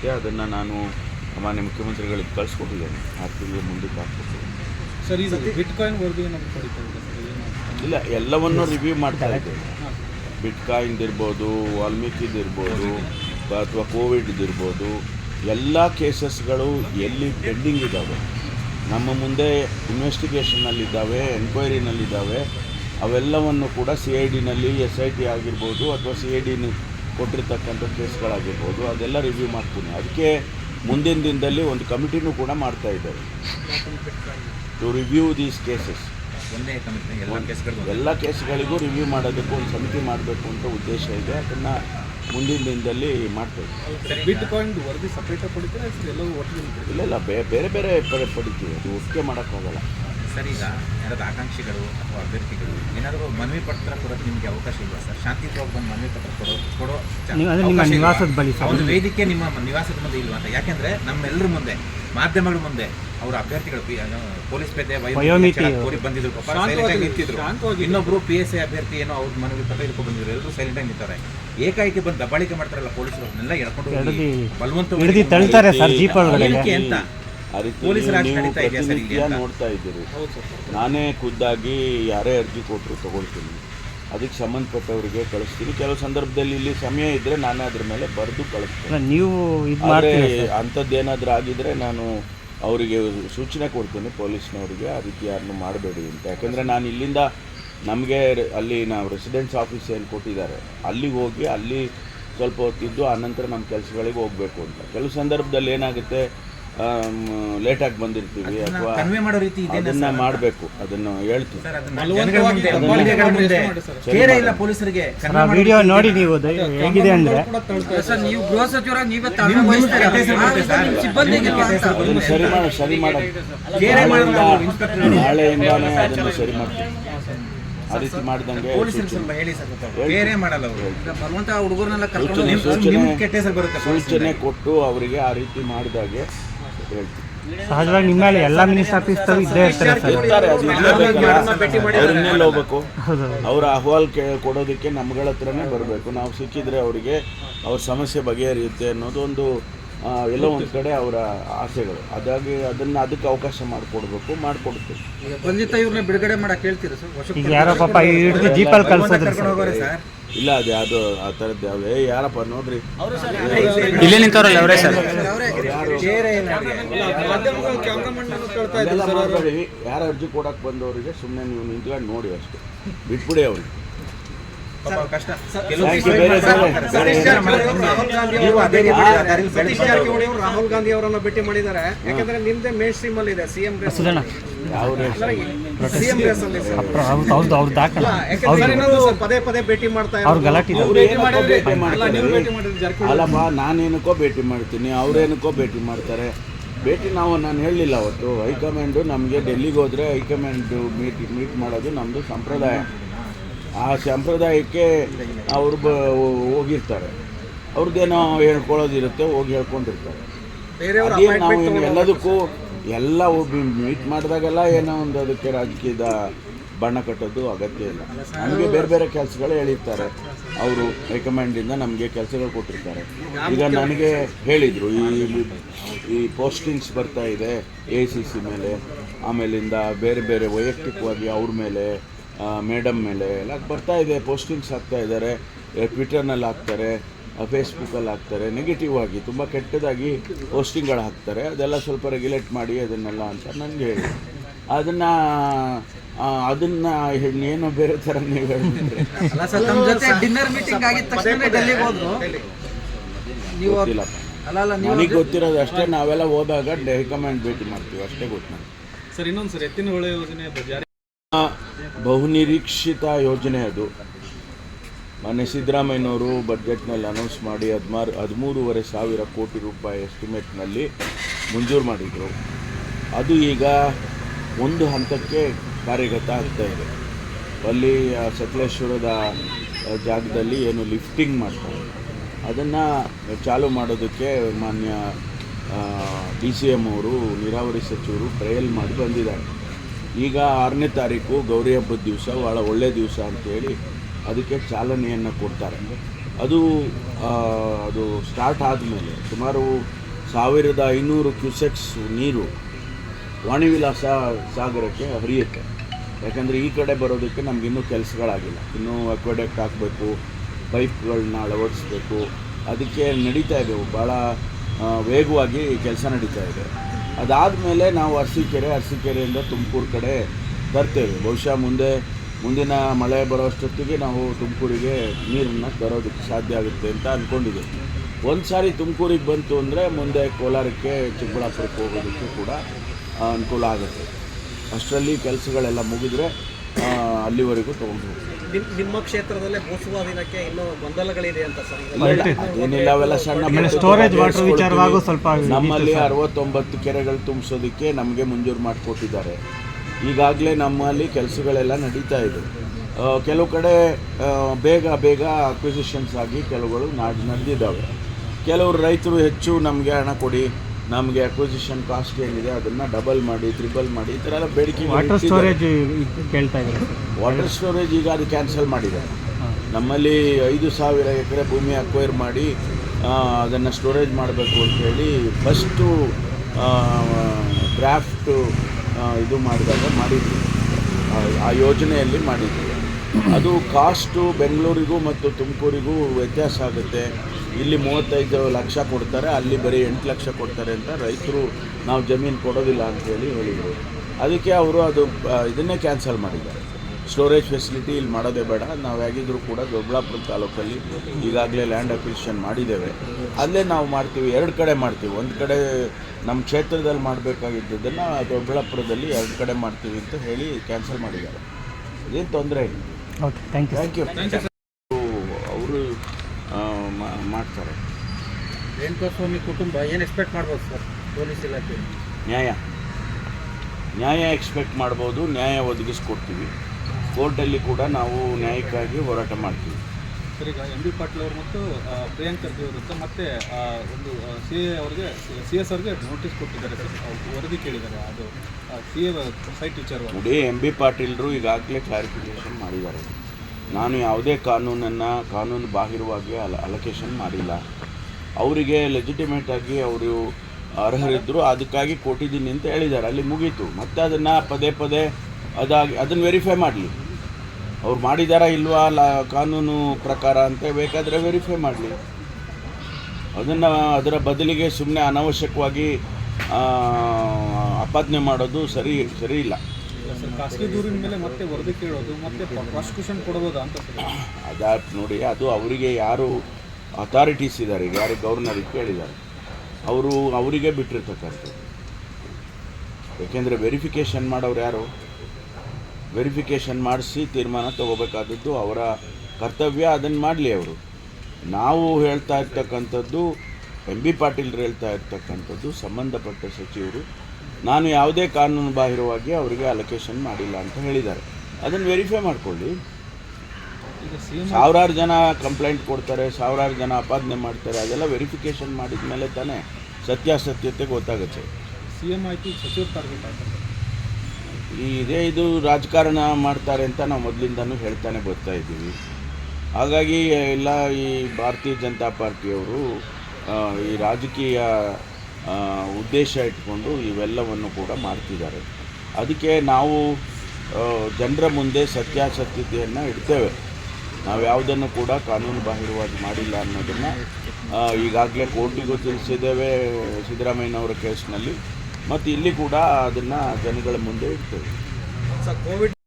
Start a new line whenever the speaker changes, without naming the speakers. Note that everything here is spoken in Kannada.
ಇರುತ್ತೆ ಅದನ್ನು ನಾನು ಮಾನ್ಯ ಮುಖ್ಯಮಂತ್ರಿಗಳಿಗೆ ಕಳಿಸ್ಕೊಟ್ಟಿದ್ದೇನೆ. ಆರು ತಿಂಗಳು ಮುಂದಕ್ಕೆ ಹಾಕ್ಬೇಕು
ಸರ್ ಇದು ಬಿಟ್ ಕಾಯಿನ್ ವರದಿ
ಇಲ್ಲ ಎಲ್ಲವನ್ನೂ ರಿವ್ಯೂ ಮಾಡ್ತಾ ಇದ್ದೇವೆ ಬಿಟ್ಕಾಯಿಂದಿರ್ಬೋದು ವಾಲ್ಮೀಕಿದಿರ್ಬೋದು ಅಥವಾ ಕೋವಿಡ್ದಿರ್ಬೋದು ಎಲ್ಲ ಕೇಸಸ್ಗಳು ಎಲ್ಲಿ ಪೆಂಡಿಂಗ್ ಇದ್ದಾವೆ ನಮ್ಮ ಮುಂದೆ ಇನ್ವೆಸ್ಟಿಗೇಷನ್ನಲ್ಲಿದ್ದಾವೆ ಎನ್ಕ್ವೈರಿನಲ್ಲಿದ್ದಾವೆ ಅವೆಲ್ಲವನ್ನು ಕೂಡ ಸಿ ಐ ಡಿನಲ್ಲಿ ಎಸ್ ಐ ಟಿ ಆಗಿರ್ಬೋದು ಅಥವಾ ಸಿ ಐ ಡಿನ ಕೊಟ್ಟಿರ್ತಕ್ಕಂಥ ಕೇಸ್ಗಳಾಗಿರ್ಬೋದು ಅದೆಲ್ಲ ರಿವ್ಯೂ ಮಾಡ್ತೀನಿ. ಅದಕ್ಕೆ ಮುಂದಿನ ದಿನದಲ್ಲಿ ಒಂದು ಕಮಿಟಿನೂ ಕೂಡ ಮಾಡ್ತಾ ಇದ್ದಾರೆ ಟು ರಿವ್ಯೂ ದೀಸ್ ಕೇಸಸ್
ಒಂದೇ ಕಮಿಟಿ ಎಲ್ಲ ಕೇಸ್ಗಳು
ಎಲ್ಲ ಕೇಸ್ಗಳಿಗೂ ರಿವ್ಯೂ ಮಾಡೋದಕ್ಕೂ ಒಂದು ಸಮಿತಿ ಮಾಡಬೇಕು ಅಂತ ಉದ್ದೇಶ ಇದೆ. ಅದನ್ನು ಮುಂದಿನ ದಿನದಲ್ಲಿ ಮಾಡ್ತೇವೆ.
ಬಿಟ್ ಕಾಯಿನ್ ವರದಿ ಸಪ್ರೇಟಾಗಿ ಪಡಿತಾರೆ ಸರ್ ಒಟ್ಟಿಗೆ
ಇಲ್ಲ ಇಲ್ಲ ಬೇ- ಬೇರೆ ಬೇರೆ ಪಡೆ- ಪಡಿತೀವಿ ಅದು ಒಟ್ಟಿಗೆ ಮಾಡೋಕ್ಕಾಗಲ್ಲ.
ಸರ್ ಈಗ ಯಾರಾದ್ರು ಆಕಾಂಕ್ಷಿಗಳು ಅಥವಾ ಅಭ್ಯರ್ಥಿಗಳು ಏನಾದರೂ ಮನವಿ ಪತ್ರ ಕೊಡೋದು ನಿಮಗೆ ಅವಕಾಶ ಇಲ್ವಾ ಸರ್? ಶಾಂತಿಯುತವಾಗಿ ಬಂದು ಮನವಿ ಪತ್ರ ಕೊಡೋ ಕೊಡೋ
ನಿಮ್ಮ ನಿವಾಸದ ಬಳಿ ಸರ್.
ಒಂದು ವೇದಿಕೆ ನಿಮ್ಮ ನಿವಾಸದ ಮುಂದೆ ಇಲ್ವಾ ಅಂತ? ಯಾಕೆಂದ್ರೆ ನಮ್ಮೆಲ್ಲರ ಮುಂದೆ ಮಾಧ್ಯಮಗಳ ಮುಂದೆ ಅವರ ಅಭ್ಯರ್ಥಿಗಳು ಪೊಲೀಸ್ ಪೇದೆ
ವಯೋಮಿತಿ
ಕೋರಿ ಬಂದಿದ್ರು ನಿಂತಿದ್ರು. ಇನ್ನೊಬ್ರು ಪಿ ಎಸ್ ಐ ಅಭ್ಯರ್ಥಿ ಏನೋ ಅವ್ರ ಮನವಿ ಪತ್ರ ಇದಕ್ಕೆ ಬಂದಿದ್ರು ಎಲ್ಲರೂ ಸೈಲೆಂಟ್ ಆಗಿ ನಿಂತಾರೆ ಏಕಾಏಕಿ ಬಂದು ದಬ್ಬಾಳಿಕೆ ಮಾಡ್ತಾರಲ್ಲ ಪೊಲೀಸರು ಅವ್ರನ್ನೆಲ್ಲ ಎಳ್ಕೊಂಡು ಹೋಗಿ ಬಲವಂತ
ಹಿಡ್ದು ತಳ್ತಾರೆ ಸರ್ ಜೀಪ್ ಒಳಗಡೆ
ಅಂತ?
ಆ ರೀತಿ ನೀವು ಪ್ರತಿನಿತ್ಯ
ಅಂತ?
ನೋಡ್ತಾ ಇದ್ದೀರಿ.
ಹೌದು ಸರ್.
ನಾನೇ ಖುದ್ದಾಗಿ ಯಾರೇ ಅರ್ಜಿ ಕೊಟ್ಟರು ತಗೊಳ್ತೀನಿ. ಅದಕ್ಕೆ ಸಂಬಂಧಪಟ್ಟವರಿಗೆ ಕಳಿಸ್ತೀನಿ. ಕೆಲವು ಸಂದರ್ಭದಲ್ಲಿ ಇಲ್ಲಿ ಸಮಯ ಇದ್ರೆ ನಾನೇ ಅದ್ರ ಮೇಲೆ ಬರೆದು ಕಳಿಸ್ತೀನಿ.
ನೀವು ಇದು
ಆದರೆ
ಅಂಥದ್ದೇನಾದರೂ
ಅಂಥದ್ದು ಏನಾದರೂ ಆಗಿದ್ರೆ ನಾನು ಅವರಿಗೆ ಸೂಚನೆ ಕೊಡ್ತೀನಿ ಪೊಲೀಸ್ನವರಿಗೆ. ಆ ರೀತಿ ಯಾರನ್ನು ಮಾಡಬೇಡಿ ಅಂತ. ಯಾಕೆಂದರೆ ನಾನು ಇಲ್ಲಿಂದ ನಮಗೆ ಅಲ್ಲಿ ನಾವು ರೆಸಿಡೆನ್ಸ್ ಆಫೀಸ್ ಏನು ಕೊಟ್ಟಿದ್ದಾರೆ ಅಲ್ಲಿಗೆ ಹೋಗಿ ಅಲ್ಲಿ ಸ್ವಲ್ಪ ಹೊತ್ತಿದ್ದು ಆನಂತರ ನಮ್ಮ ಕೆಲಸಗಳಿಗೆ ಹೋಗಬೇಕು ಅಂತ. ಕೆಲವು ಸಂದರ್ಭದಲ್ಲಿ ಏನಾಗುತ್ತೆ ಲೇಟಾಗಿ ಬಂದಿರ್ತೀವಿ ಅಥವಾ
ಅದನ್ನ ಮಾಡೋ ರೀತಿ ಇದೆ
ಅದನ್ನು ಮಾಡಬೇಕು ಅದನ್ನು
ಅದನ್ನ ಹೇಳ್ತೀವಿ
ಅದನ್ನ
ವಿಡಿಯೋ ನೋಡಿ ನೀವು ಹೇಗಿದೆ ಅಂದ್ರೆ
ಕೂಡ
ಸರ್
ಮಾಡಿ ಸರಿ. ಮಾಡಿ ನಾಳೆಯಿಂದಾನೇ ಅದನ್ನು ಸರಿ ಮಾಡ್ತೀನಿ ಆ ರೀತಿ ಮಾಡ್ದಂಗೆ.
ಕೇರೆ ಮಾಡಲ್ಲ
ಸೂಚನೆ
ಕೆಟ್ಟ
ಅವರಿಗೆ ಆ ರೀತಿ ಮಾಡಿದಾಗೆ ಹೇಳ್ತೀನಿ
ಸಹಜವಾಗಿ ನಿಮ್ಮ ಮೇಲೆ ಎಲ್ಲ ಮಿನಿಸ್ಟರ್ ಆಫೀಸ್ದವರು ಇದ್ದೇ ಇರ್ತಾರೆ.
ಅವ್ರನ್ನೆಲ್ಲ ಹೋಗ್ಬೇಕು? ಅವ್ರ ಅಹವಾಲ್ ಕೇ ಕೊಡೋದಕ್ಕೆ ನಮ್ಗಳ ಹತ್ರನೇ ಬರಬೇಕು. ನಾವು ಸಿಕ್ಕಿದ್ರೆ ಅವರಿಗೆ ಅವ್ರ ಸಮಸ್ಯೆ ಬಗೆಹರಿಯುತ್ತೆ ಅನ್ನೋದು ಒಂದು ಎಲ್ಲೋ ಒಂದು ಕಡೆ ಅವರ ಆಸೆಗಳು. ಅದಾಗಿ ಅದನ್ನು ಅದಕ್ಕೆ ಅವಕಾಶ ಮಾಡಿಕೊಡ್ಬೇಕು ಮಾಡಿಕೊಡ್ತೀವಿ.
ಇಲ್ಲ ಅದೇ ಇವ್ರನ್ನ ಬಿಡುಗಡೆ ಮಾಡಕ್ ಹೇಳ್ತೀರಾ ಸರ್?
ಯಾರೋ ಪಾಪ ಹಿಡಿದು ಜೀಪಲ್ಲಿ ಕಳ್ಸೋದ್ರಿ
ಸರ್.
ಇಲ್ಲ ಅದು ಯಾವುದು ಆ ಥರದ್ದು ಯಾವ್ದು ಏ ಯಾರಪ್ಪ ನೋಡ್ರಿ.
ಇಲ್ಲೇ ನಿಂತವ್ರಲ್ಲ ಅವರೇ ಸರ್?
ಯಾರು ಅರ್ಜಿ ಕೊಡಕ್ಕೆ ಬಂದವರಿಗೆ ಸುಮ್ಮನೆ ನೀವು ನಿಂತ್ಕೊಂಡು ನೋಡಿ ಅಷ್ಟೇ. ಬಿಟ್ಬಿಡಿ ಅವ್ರಿಗೆ
ರಾಹುಲ್ ಗಾಂಧಿ ಅವರನ್ನ ಭೇಟಿ ಮಾಡಿದ್ದಾರೆ. ಯಾಕಂದ್ರೆ ನಿಮ್ದೇ ಮೇನ್ ಸ್ಟ್ರೀಮ್ ಅಲ್ಲಿ ಇದೆ ಸಿಎಂ ಪದೇ ಪದೇ ಭೇಟಿ ಮಾಡ್ತಾ
ನಾನೇನಕ್ಕೋ ಭೇಟಿ ಮಾಡ್ತೀನಿ ಅವ್ರೇನಕ್ಕೋ ಭೇಟಿ ಮಾಡ್ತಾರೆ. ಭೇಟಿ ನಾವು ನಾನು ಹೇಳಲಿಲ್ಲ ಅವತ್ತು. ಹೈಕಮಾಂಡು ನಮಗೆ ಡೆಲ್ಲಿಗೆ ಹೋದರೆ ಹೈಕಮಾಂಡು ಮೀಟ್ ಮೀಟ್ ಮಾಡೋದು ನಮ್ಮದು ಸಂಪ್ರದಾಯ. ಆ ಸಂಪ್ರದಾಯಕ್ಕೆ ಅವರು ಬ ಹೋಗಿರ್ತಾರೆ. ಅವ್ರದ್ದೇನೋ ಹೇಳ್ಕೊಳ್ಳೋದಿರುತ್ತೆ ಹೋಗಿ ಹೇಳ್ಕೊಂಡಿರ್ತಾರೆ. ಅದೇ ನಾವು ಇನ್ನು ಎಲ್ಲದಕ್ಕೂ ಎಲ್ಲ ಮೀಟ್ ಮಾಡಿದಾಗೆಲ್ಲ ಏನೋ ಒಂದು ಅದಕ್ಕೆ ರಾಜಕೀಯದ ಬಣ್ಣ ಕಟ್ಟೋದು ಅಗತ್ಯ ಇಲ್ಲ. ನಮಗೆ ಬೇರೆ ಬೇರೆ ಕೆಲಸಗಳು ಹೇಳಿರ್ತಾರೆ ಅವರು ರೆಕಮೆಂಡಿಂದ ನಮಗೆ ಕೆಲಸಗಳು ಕೊಟ್ಟಿರ್ತಾರೆ. ಈಗ ನನಗೆ ಹೇಳಿದರು ಈ ಈ ಪೋಸ್ಟಿಂಗ್ಸ್ ಬರ್ತಾ ಇದೆ ಎ ಸಿ ಸಿ ಮೇಲೆ ಆಮೇಲಿಂದ ಬೇರೆ ಬೇರೆ ವೈಯಕ್ತಿಕವಾಗಿ ಅವ್ರ ಮೇಲೆ. ಮೇಡಮ್ ಮೇಲೆ ಎಲ್ಲ ಬರ್ತಾ ಇದೆ ಪೋಸ್ಟಿಂಗ್ಸ್ ಹಾಕ್ತಾ ಇದ್ದಾರೆ ಟ್ವಿಟರ್ನಲ್ಲಿ ಹಾಕ್ತಾರೆ ಫೇಸ್ಬುಕ್ಕಲ್ಲಿ ಹಾಕ್ತಾರೆ ನೆಗೆಟಿವ್ ಆಗಿ ತುಂಬ ಕೆಟ್ಟದಾಗಿ ಪೋಸ್ಟಿಂಗ್ಗಳು ಹಾಕ್ತಾರೆ ಅದೆಲ್ಲ ಸ್ವಲ್ಪ ರೆಗ್ಯುಲೇಟ್ ಮಾಡಿ ಅದನ್ನೆಲ್ಲ ಅಂತ ನನಗೆ ಹೇಳಿ. ಅದನ್ನು ಅದನ್ನು ಏನು ಬೇರೆ ಥರ ನೀವು ಹೇಳಿದ್ರೆ?
ಅಲ್ಲ ಸರ್ ತಮ್ಮ ಡಿನ್ನರ್ ಮೀಟಿಂಗ್ ಆಗಿದ ತಕ್ಷಣ ಡೆಲ್ಲಿಗೆ ಹೋದ್ರು. ಅಲ್ಲ ಅಲ್ಲ ನೀವು
ನನಗೆ ಗೊತ್ತಿರೋದು ಅಷ್ಟೇ ನಾವೆಲ್ಲ ಹೋದಾಗ ಹೈಕಮಾಂಡ್ ಭೇಟಿ ಮಾಡ್ತೀವಿ ಅಷ್ಟೇ ಗೊತ್ತು ನನಗೆ
ಸರ್ ಇನ್ನೊಂದು ಸರ್ ಎತ್ತಿನ ಹೊಳೆ ಯೋಜನೆ
ಬಹುನಿರೀಕ್ಷಿತ ಯೋಜನೆ ಅದು. ಮೊನ್ನೆ ಸಿದ್ದರಾಮಯ್ಯನವರು ಬಜೆಟ್ನಲ್ಲಿ ಅನೌನ್ಸ್ ಮಾಡಿ ಹದಿಮಾರು, ಹದಿಮೂರುವರೆ ಸಾವಿರ ಕೋಟಿ ರೂಪಾಯಿ ಎಸ್ಟಿಮೇಟ್ನಲ್ಲಿ ಮಂಜೂರು ಮಾಡಿದರು. ಅದು ಈಗ ಒಂದು ಹಂತಕ್ಕೆ ಕಾರ್ಯಗತ ಆಗ್ತಾ ಇದೆ. ಅಲ್ಲಿ ಸಕಲೇಶ್ವರದ ಜಾಗದಲ್ಲಿ ಏನು ಲಿಫ್ಟಿಂಗ್ ಮಾಡ್ತಾರೆ ಅದನ್ನು ಚಾಲೂ ಮಾಡೋದಕ್ಕೆ ಮಾನ್ಯ ಡಿ ಸಿ ಎಂ ಅವರು, ನೀರಾವರಿ ಸಚಿವರು ಟ್ರಯಲ್ ಮಾಡಿ ಬಂದಿದ್ದಾರೆ. ಈಗ ಆರನೇ ತಾರೀಕು ಗೌರಿ ಹಬ್ಬದ ದಿವಸ ಭಾಳ ಒಳ್ಳೆಯ ದಿವಸ ಅಂತೇಳಿ ಅದಕ್ಕೆ ಚಾಲನೆಯನ್ನು ಕೊಡ್ತಾರೆ. ಅದು ಅದು ಸ್ಟಾರ್ಟ್ ಆದಮೇಲೆ ಸುಮಾರು ಸಾವಿರದ ಐನೂರು ಕ್ಯೂಸೆಕ್ಸ್ ನೀರು ವಾಣಿವಿಲಾಸ ಸಾಗರಕ್ಕೆ ಹರಿಯುತ್ತೆ. ಯಾಕಂದರೆ ಈ ಕಡೆ ಬರೋದಕ್ಕೆ ನಮಗಿನ್ನೂ ಕೆಲಸಗಳಾಗಿಲ್ಲ. ಇನ್ನೂ ಅಕ್ವಾಡೆಕ್ಟ್ ಹಾಕಬೇಕು ಪೈಪ್ಗಳನ್ನ ಅಳವಡಿಸ್ಬೇಕು. ಅದಕ್ಕೆ ನಡೀತಾ ಇದೆ. ಭಾಳ ವೇಗವಾಗಿ ಕೆಲಸ ನಡೀತಾ ಇದೆ. ಅದಾದಮೇಲೆ ನಾವು ಅರಸೀಕೆರೆ, ಅರಸೀಕೆರೆಯಿಂದ ತುಮಕೂರು ಕಡೆ ತರ್ತೇವೆ. ಬಹುಶಃ ಮುಂದೆ, ಮುಂದಿನ ಮಳೆ ಬರೋಷ್ಟೊತ್ತಿಗೆ ನಾವು ತುಮಕೂರಿಗೆ ನೀರನ್ನು ತರೋದಕ್ಕೆ ಸಾಧ್ಯ ಆಗುತ್ತೆ ಅಂತ ಅಂದ್ಕೊಂಡಿದ್ದೀವಿ ಒಂದು ಸಾರಿ ತುಮಕೂರಿಗೆ ಬಂತು ಅಂದರೆ ಮುಂದೆ ಕೋಲಾರಕ್ಕೆ, ಚಿಕ್ಕಬಳ್ಳಾಪುರಕ್ಕೆ ಹೋಗೋದಕ್ಕೆ ಕೂಡ ಅನುಕೂಲ ಆಗುತ್ತೆ. ಅಷ್ಟರಲ್ಲಿ ಕೆಲಸಗಳೆಲ್ಲ ಮುಗಿದ್ರೆ ಅಲ್ಲಿವರೆಗೂ ತೊಗೊಂಡು ಹೋಗ್ತೀವಿ.
ನಿಮ್ಮ ಕ್ಷೇತ್ರದಲ್ಲೇ ಭೂಸ್ವಾಧೀನಕ್ಕೆ ಇನ್ನೂ ಗೊಂದಲಗಳಿದೆ ಅಂತ
ಇಲ್ಲ, ಅವೆಲ್ಲ ಸಣ್ಣ
ಸ್ಟೋರೇಜ್
ವಾಟರ್
ವಿಚಾರವಾಗೂ ಸ್ವಲ್ಪ
ನಮ್ಮಲ್ಲಿ. ಅರವತ್ತೊಂಬತ್ತು ಕೆರೆಗಳು ತುಂಬಿಸೋದಕ್ಕೆ ನಮಗೆ ಮಂಜೂರು ಮಾಡಿಕೊಟ್ಟಿದ್ದಾರೆ. ಈಗಾಗಲೇ ನಮ್ಮಲ್ಲಿ ಕೆಲಸಗಳೆಲ್ಲ ನಡೀತಾ ಇದೆ. ಕೆಲವು ಕಡೆ ಬೇಗ ಬೇಗ ಅಕ್ವಿಸಿಷನ್ಸ್ ಆಗಿ ಕೆಲವುಗಳು ನಾಡ್ ನಡೆದಿದ್ದಾವೆ ಕೆಲವರು ರೈತರು ಹೆಚ್ಚು ನಮಗೆ ಹಣ ಕೊಡಿ ನಮಗೆ ಅಕ್ವಿಸಿಷನ್ ಕಾಸ್ಟ್ ಏನಿದೆ ಅದನ್ನು ಡಬಲ್ ಮಾಡಿ ತ್ರಿಬಲ್ ಮಾಡಿ ಈ ಥರ ಎಲ್ಲ ಬೇಡಿಕೆ
ವಾಟರ್ ಸ್ಟೋರೇಜ್ ಕೇಳ್ತಾ ಇದ್ದಾರೆ
ವಾಟರ್ ಸ್ಟೋರೇಜ್ ಈಗ ಅದು ಕ್ಯಾನ್ಸಲ್ ಮಾಡಿದ್ದಾರೆ. ನಮ್ಮಲ್ಲಿ ಐದು ಸಾವಿರ ಎಕರೆ ಭೂಮಿ ಅಕ್ವೈರ್ ಮಾಡಿ ಅದನ್ನು ಸ್ಟೋರೇಜ್ ಮಾಡಬೇಕು ಅಂತೇಳಿ ಫಸ್ಟು ಡ್ರಾಫ್ಟು ಇದು ಮಾಡಿದಾಗ ಮಾಡಿದ್ವಿ ಆ- ಆ ಯೋಜನೆಯಲ್ಲಿ ಮಾಡಿದ್ವಿ ಅದು ಕಾಸ್ಟು ಬೆಂಗಳೂರಿಗೂ ಮತ್ತು ತುಮಕೂರಿಗೂ ವ್ಯತ್ಯಾಸ ಆಗುತ್ತೆ. ಇಲ್ಲಿ ಮೂವತ್ತೈದು ಲಕ್ಷ ಕೊಡ್ತಾರೆ ಅಲ್ಲಿ ಬರೀ ಎಂಟು ಲಕ್ಷ ಕೊಡ್ತಾರೆ ಅಂತ ರೈತರು ನಾವು ಜಮೀನು ಕೊಡೋದಿಲ್ಲ ಅಂತೇಳಿ ಹೇಳಿದರು. ಅದಕ್ಕೆ ಅವರು ಅದು ಇದನ್ನೇ ಕ್ಯಾನ್ಸಲ್ ಮಾಡಿದ್ದಾರೆ. ಸ್ಟೋರೇಜ್ ಫೆಸಿಲಿಟಿ ಇಲ್ಲಿ ಮಾಡೋದೇ ಬೇಡ ನಾವು ಹೇಗಿದ್ರೂ ಕೂಡ ದೊಡ್ಡಬಳ್ಳಾಪುರ ತಾಲೂಕಲ್ಲಿ ಈಗಾಗಲೇ ಲ್ಯಾಂಡ್ ಅಕ್ವಿಷನ್ ಮಾಡಿದ್ದೇವೆ. ಅಲ್ಲೇ ನಾವು ಮಾಡ್ತೀವಿ ಎರಡು ಕಡೆ ಮಾಡ್ತೀವಿ. ಒಂದು ಕಡೆ ನಮ್ಮ ಕ್ಷೇತ್ರದಲ್ಲಿ ಮಾಡಬೇಕಾಗಿದ್ದನ್ನು ದೊಡ್ಡಬಳ್ಳಾಪುರದಲ್ಲಿ ಎರಡು ಕಡೆ ಮಾಡ್ತೀವಿ ಅಂತ ಹೇಳಿ ಕ್ಯಾನ್ಸಲ್ ಮಾಡಿದ್ದಾರೆ. ಇದೇನು ತೊಂದರೆ ಇಲ್ಲ.
Okay thank you
thank you ಅವರು ಮಾಡ್ತಾರೆ.
ರೇಣುಕಾಸ್ವಾಮಿ ಕುಟುಂಬ ಏನು ಎಕ್ಸ್ಪೆಕ್ಟ್ ಮಾಡ್ಬೋದು ಸರ್ ಪೊಲೀಸ್ ಇಲಾಖೆ?
ನ್ಯಾಯ. ನ್ಯಾಯ ಎಕ್ಸ್ಪೆಕ್ಟ್ ಮಾಡ್ಬೋದು ನ್ಯಾಯ ಒದಗಿಸ್ಕೊಡ್ತೀವಿ. ಕೋರ್ಟಲ್ಲಿ ಕೂಡ ನಾವು ನ್ಯಾಯಕ್ಕಾಗಿ ಹೋರಾಟ ಮಾಡ್ತೀವಿ.
ಸರ್ ಈಗ ಎಂ ಬಿ ಪಾಟೀಲ್ ಅವರು ಮತ್ತು ಪ್ರಿಯಾಂಕರ್ ಪ್ರಿಯಾಂಕ್ ಖರ್ಗೆ ವಿರುದ್ಧ ಮತ್ತೆ ಒಂದು ಸಿ ಎ ಅವ್ರಿಗೆ ಸಿ ಎಸ್ ಅವ್ರಿಗೆ ನೋಟಿಸ್ ಕೊಟ್ಟಿದ್ದಾರೆ ಸರ್. ಅವ್ರು ವರದಿ ಕೇಳಿದ್ದಾರೆ ಅದು ಸಿ ಎ ಸೈಟ್ ವಿಚಾರವಾಗಿ.
ನೋಡಿ ಎಂ ಬಿ ಪಾಟೀಲ್ರು ಈಗಾಗಲೇ ಕ್ಲಾರಿಫಿಕೇಷನ್ ಮಾಡಿದ್ದಾರೆ. ನಾನು ಯಾವುದೇ ಕಾನೂನನ್ನು, ಕಾನೂನು ಬಾಹಿರವಾಗಿ ಅಲ ಅಲೊಕೇಶನ್ ಮಾಡಿಲ್ಲ. ಅವರಿಗೆ ಲೆಜಿಟಿಮೇಟ್ ಆಗಿ ಅವರು ಅರ್ಹರಿದ್ದರು ಅದಕ್ಕಾಗಿ ಕೊಟ್ಟಿದ್ದೀನಿ ಅಂತ ಹೇಳಿದ್ದಾರೆ. ಅಲ್ಲಿ ಮುಗೀತು. ಮತ್ತೆ ಅದನ್ನು ಪದೇ ಪದೇ ಅದಾಗಿ, ಅದನ್ನು ವೆರಿಫೈ ಮಾಡಲಿ. ಅವ್ರು ಮಾಡಿದಾರಾ ಇಲ್ವಾ, ಲ, ಕಾನೂನು ಪ್ರಕಾರ ಅಂತ ಬೇಕಾದರೆ ವೆರಿಫೈ ಮಾಡಲಿ. ಅದನ್ನು ಅದರ ಬದಲಿಗೆ ಸುಮ್ಮನೆ ಅನಾವಶ್ಯಕವಾಗಿ ಆಪಾದನೆ ಮಾಡೋದು ಸರಿ ಸರಿ ಇಲ್ಲ.
ಖಾಸಗಿ ದೂರಿನ ಮೇಲೆ ಮತ್ತೆ ವರದಿ ಕೇಳೋದು, ಮತ್ತೆ ಪ್ರಾಸಿಕ್ಯೂಷನ್ ಕೊಡಬಹುದು ಅಂತ
ಅದ ನೋಡಿ, ಅದು ಅವರಿಗೆ ಯಾರು ಅಥಾರಿಟೀಸ್ ಇದ್ದಾರೆ ಈಗ ಯಾರು ಗವರ್ನರ್ ಕೇಳಿದ್ದಾರೆ. ಅವರು ಅವರಿಗೆ ಬಿಟ್ಟಿರ್ತಕ್ಕಂಥದ್ದು. ಏಕೆಂದರೆ ವೆರಿಫಿಕೇಷನ್ ಮಾಡೋರು ಯಾರು? ವೆರಿಫಿಕೇಷನ್ ಮಾಡಿಸಿ ತೀರ್ಮಾನ ತಗೋಬೇಕಾದದ್ದು ಅವರ ಕರ್ತವ್ಯ ಅದನ್ನು ಮಾಡಲಿ ಅವರು. ನಾವು ಹೇಳ್ತಾ ಇರ್ತಕ್ಕಂಥದ್ದು ಎಂ ಬಿ ಪಾಟೀಲ್ರು ಹೇಳ್ತಾ ಇರ್ತಕ್ಕಂಥದ್ದು ಸಂಬಂಧಪಟ್ಟ ಸಚಿವರು ನಾನು ಯಾವುದೇ ಕಾನೂನು ಬಾಹಿರವಾಗಿ ಅವರಿಗೆ ಅಲೊಕೇಶನ್ ಮಾಡಿಲ್ಲ ಅಂತ ಹೇಳಿದ್ದಾರೆ. ಅದನ್ನು ವೆರಿಫೈ ಮಾಡಿಕೊಳ್ಳಿ. ಸಾವಿರಾರು ಜನ ಕಂಪ್ಲೇಂಟ್ ಕೊಡ್ತಾರೆ ಸಾವಿರಾರು ಜನ ಆಪಾದನೆ ಮಾಡ್ತಾರೆ ಅದೆಲ್ಲ ವೆರಿಫಿಕೇಷನ್ ಮಾಡಿದ ಮೇಲೆ ತಾನೇ ಸತ್ಯಾಸತ್ಯತೆ ಗೊತ್ತಾಗುತ್ತೆ.
ಸಿ ಎಂ ಆಯ್ತು ಸಚಿವ ಟಾರ್ಗೆಟ್
ಈ ಇದೇ ಇದು ರಾಜಕಾರಣ ಮಾಡ್ತಾರೆ ಅಂತ ನಾವು ಮೊದಲಿಂದನೂ ಹೇಳ್ತಾನೆ ಬರ್ತಾ ಇದ್ದೀವಿ. ಹಾಗಾಗಿ ಎಲ್ಲ ಈ ಭಾರತೀಯ ಜನತಾ ಪಾರ್ಟಿಯವರು ಈ ರಾಜಕೀಯ ಉದ್ದೇಶ ಇಟ್ಕೊಂಡು ಇವೆಲ್ಲವನ್ನು ಕೂಡ ಮಾಡ್ತಿದ್ದಾರೆ. ಅದಕ್ಕೆ ನಾವು ಜನರ ಮುಂದೆ ಸತ್ಯಾಸತ್ಯತೆಯನ್ನು ಇಡ್ತೇವೆ. ನಾವು ಯಾವುದನ್ನು ಕೂಡ ಕಾನೂನು ಬಾಹಿರವಾಗಿ ಮಾಡಿಲ್ಲ ಅನ್ನೋದನ್ನು ಈಗಾಗಲೇ ಕೋರ್ಟಿಗೂ ತಿಳಿಸಿದ್ದೇವೆ ಸಿದ್ದರಾಮಯ್ಯನವರ ಕೇಸ್ನಲ್ಲಿ. ಮತ್ತು ಇಲ್ಲಿ ಕೂಡ ಅದನ್ನು ಜನಗಳ ಮುಂದೆ ಇಡ್ತೇವೆ.
ಕೋವಿಡ್